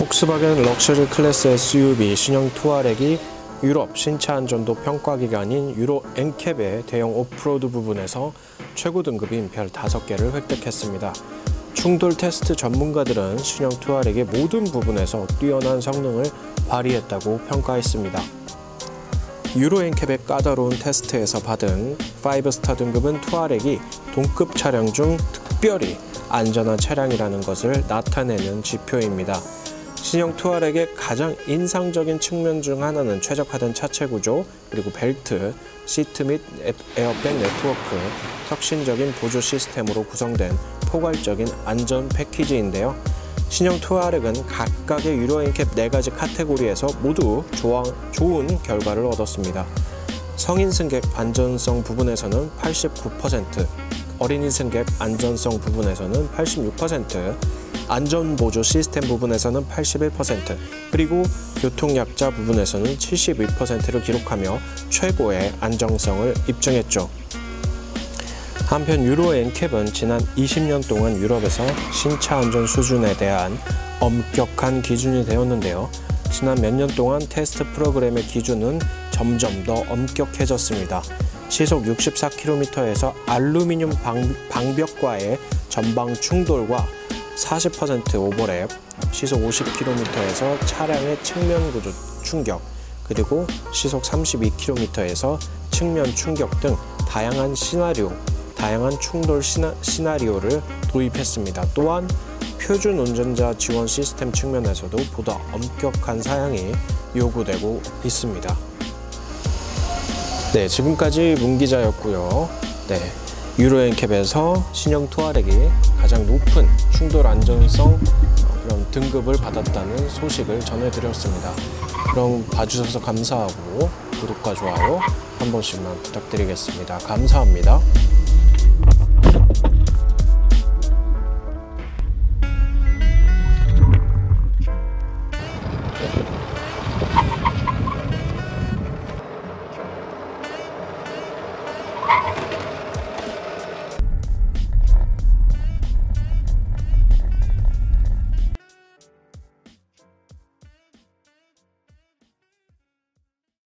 폭스바겐 럭셔리 클래스 SUV 신형 투아렉이 유럽 신차 안전도 평가 기관인 유로 엔캡의 대형 오프로드 부분에서 최고 등급인 별 5개를 획득했습니다. 충돌 테스트 전문가들은 신형 투아렉의 모든 부분에서 뛰어난 성능을 발휘했다고 평가했습니다. 유로 엔캡의 까다로운 테스트에서 받은 5스타 등급은 투아렉이 동급 차량 중 특별히 안전한 차량이라는 것을 나타내는 지표입니다. 신형 투아렉의 가장 인상적인 측면 중 하나는 최적화된 차체 구조, 그리고 벨트, 시트 및 에어백 네트워크, 혁신적인 보조 시스템으로 구성된 포괄적인 안전 패키지인데요. 신형 투아렉은 각각의 유로 엔캡 4가지 카테고리에서 모두 좋아, 좋은 결과를 얻었습니다. 성인 승객 안전성 부분에서는 89%, 어린이 승객 안전성 부분에서는 86%, 안전보조 시스템 부분에서는 81%, 그리고 교통약자 부분에서는 72%를 기록하며 최고의 안정성을 입증했죠. 한편 유로 엔캡은 지난 20년 동안 유럽에서 신차 안전 수준에 대한 엄격한 기준이 되었는데요. 지난 몇 년 동안 테스트 프로그램의 기준은 점점 더 엄격해졌습니다. 시속 64km에서 알루미늄 방, 방벽과의 전방 충돌과 40% 오버랩, 시속 50km에서 차량의 측면 구조 충격, 그리고 시속 32km에서 측면 충격 등 다양한 시나리오, 다양한 충돌 시나, 시나리오를 도입했습니다. 또한 표준 운전자 지원 시스템 측면에서도 보다 엄격한 사양이 요구되고 있습니다. 네, 지금까지 문 기자였고요. 네, 유로엔캡에서 신형 투아렉이 가장 높은 충돌 안전성 그런 등급을 받았다는 소식을 전해드렸습니다. 그럼 봐주셔서 감사하고 구독과 좋아요 한 번씩만 부탁드리겠습니다. 감사합니다.